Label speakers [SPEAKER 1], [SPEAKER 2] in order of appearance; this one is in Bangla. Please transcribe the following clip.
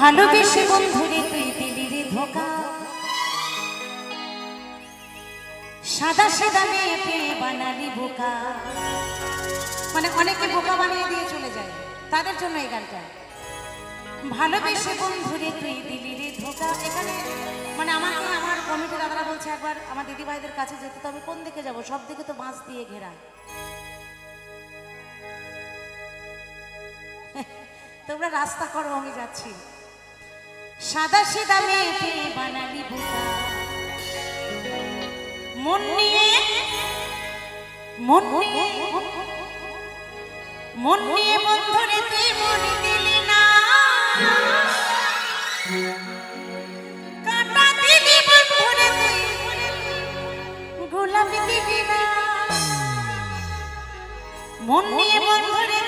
[SPEAKER 1] ভালোবেসে বন্ধুরে তুই দিলি রে ধোকা। সাদা সাদা মেয়ে পেয়ে বানালি বোকা। মানে অনেকে বোকা বানিয়ে দিয়ে চলে যায়, তাদের জন্য এই গানটা। ভালোবেসে বন্ধুরে তুই দিলি রে ধোকা। এখানে মানে আমাকে আমার কমিটি দাদারা বলছে একবার, আমার দিদি ভাইদের কাছে যেতে তো আমি কোন দিকে যাব? সব দিকে তো বাঁশ দিয়ে ঘেরা। তোমরা রাস্তা করো, আমি যাচ্ছি। সাদা সিদা মেয়েকে বানালি বোকা। মন নিয়ে মন নিয়ে মন নিয়ে বন্ধুরে তুই মনে দিলি না। কাটা দিলি বন্ধুরে তুই গোলাপি দিলি না। মন নিয়ে বন্ধুরে